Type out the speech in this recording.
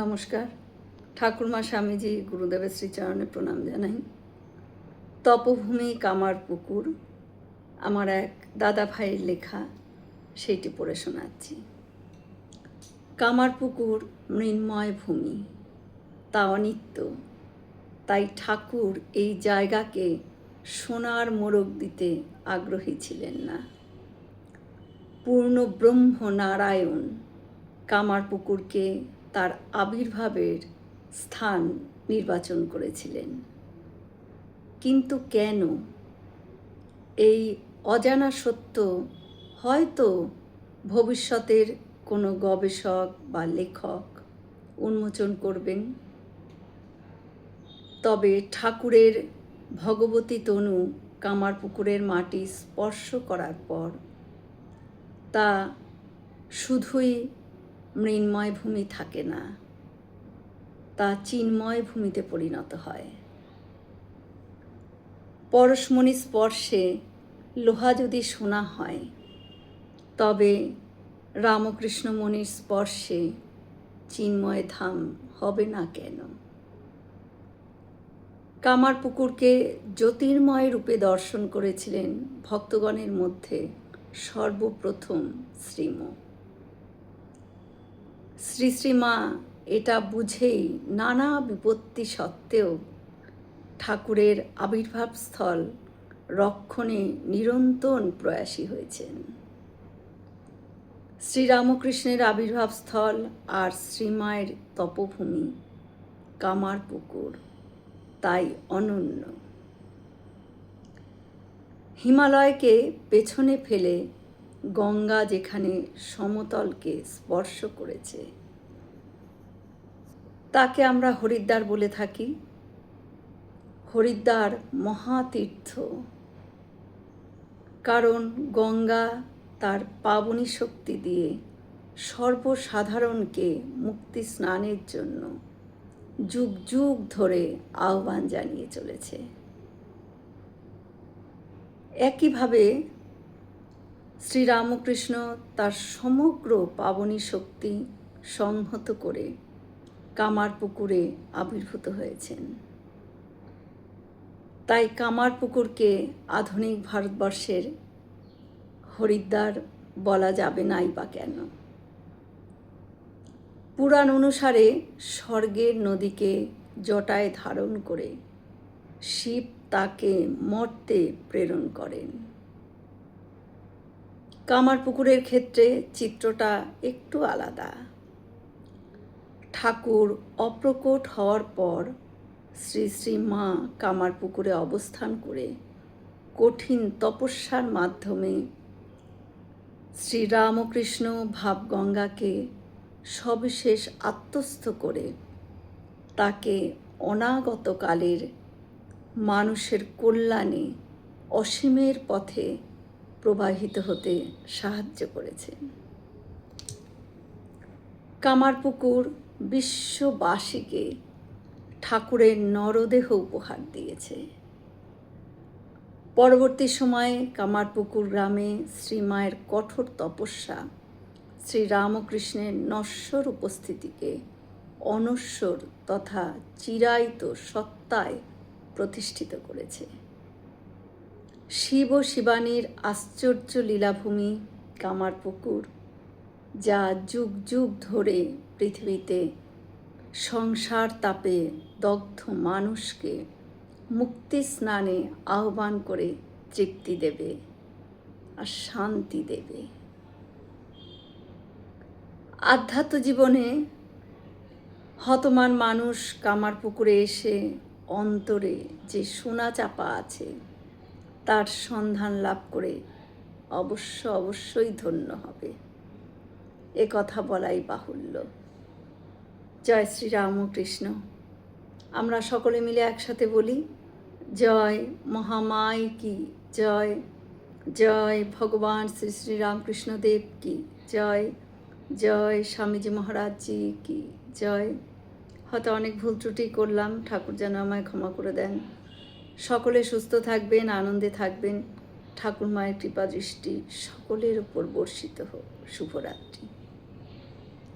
নমস্কার। ঠাকুরমা স্বামীজি গুরুদেবের শ্রীচরণে প্রণাম জানাই। তপভূমি কামার পুকুর, আমার এক দাদা ভাইয়ের লেখা, সেইটি পড়ে শোনাচ্ছি। কামার পুকুর মৃন্ময় ভূমি, তা অনিত্য। তাই ঠাকুর এই জায়গাকে সোনার মোরগ দিতে আগ্রহী ছিলেন না। পূর্ণ ব্রহ্ম নারায়ণ কামারপুকুরকে তার আবির্ভাবের স্থান নির্বাচন করেছিলেন। কিন্তু কেন? এই অজানা সত্য হয়তো ভবিষ্যতের কোনো গবেষক বা লেখক উন্মোচন করবেন। তবে ঠাকুরের ভগবতী তনু কামারপুকুরের মাটি স্পর্শ করার পর তা শুধুই মৃন্ময় ভূমি থাকে না। তা চিন্ময় ভূমিতে পরিণত হয়। পরশমণি স্পর্শে লোহা যদি শোনা হয়, তবে রামকৃষ্ণমণির স্পর্শে চিন্ময় ধাম হবে না কেন? কামারপুকুরকে জ্যোতির্ময় রূপে দর্শন করেছিলেন ভক্তগণের মধ্যে সর্বপ্রথম শ্রীম শ্রী শ্রীমা এটা বুঝেই নানা বিপত্তি সত্ত্বেও ঠাকুরের আবির্ভাব স্থল রক্ষণে নিরন্তর প্রয়াসী হয়েছেন। শ্রীরামকৃষ্ণের আবির্ভাব স্থল আর শ্রীমায়ের তপভূমি কামার পুকুর, তাই অনন্য। হিমালয়কে পেছনে ফেলে গঙ্গা যেখানে সমতলকে স্পর্শ করেছে, তাকে আমরা হরিদ্বার বলে থাকি। হরিদ্বার মহাতীর্থ। কারণ গঙ্গা তার পাবনী শক্তি দিয়ে সর্বসাধারণকে মুক্তি স্নানের জন্য যুগ যুগ ধরে আহ্বান জানিয়ে চলেছে। একইভাবে শ্রীরামকৃষ্ণ তার সমগ্র পাবনী শক্তি সংহত করে কামার পুকুরে আবির্ভূত হয়েছেন। তাই কামার পুকুরকে আধুনিক ভারতবর্ষের হরিদ্বার বলা যাবে নাই বা কেন? পুরাণ অনুসারে স্বর্গের নদীকে জটায় ধারণ করে শিব তাকে মর্তে প্রেরণ করেন। কামারপুকুরের ক্ষেত্রে চিত্রটা একটু আলাদা। ঠাকুর অপ্রকট হওয়ার পর শ্রী শ্রী মা কামারপুকুরে অবস্থান করে কঠিন তপস্যার মাধ্যমে শ্রীরামকৃষ্ণ ভাবগঙ্গাকে সবিশেষ আত্মস্থ করে তাকে অনাগতকালের মানুষের কল্যাণে অসীমের পথে প্রবাহিত হতে সাহায্য করেছেন কামারপুকুর বিশ্ববাসীকে ঠাকুরের নরদেহ উপহার দিয়েছে। পরবর্তী সময়ে কামারপুকুর গ্রামে শ্রীমায়ের কঠোর তপস্যা শ্রীরামকৃষ্ণের নশ্বর উপস্থিতিকে অনশ্বর তথা চিরায়িত সত্তায় প্রতিষ্ঠিত করেছে। শিব শিবানীর আশ্চর্য লীলাভূমি কামারপুকুর, যা যুগ যুগ ধরে পৃথিবীতে সংসার তাপে দগ্ধ মানুষকে মুক্তি স্নানে আহ্বান করে তৃপ্তি দেবে আর শান্তি দেবে। আধ্যাত্ম জীবনে হতমান মানুষ কামার পুকুরে এসে অন্তরে যে সোনা চাপা আছে তার সন্ধান লাভ করে অবশ্য অবশ্যই ধন্য হবে। এ কথা বলাই বাহুল্য। জয় শ্রী রামকৃষ্ণ আমরা সকলে মিলে একসাথে বলি, জয় মহামায় কি, জয় জয় ভগবান শ্রী শ্রী রামকৃষ্ণদেব কি, জয় জয় স্বামীজি মহারাজজি কি, জয়। হয়তো অনেক ভুল ত্রুটি করলাম, ঠাকুর যেন আমায় ক্ষমা করে দেন। সকলে সুস্থ থাকবেন আনন্দে থাকবেন। ঠাকুর মায়ের কৃপা দৃষ্টি সকলের উপর বর্ষিত হোক। শুভরাত্রি।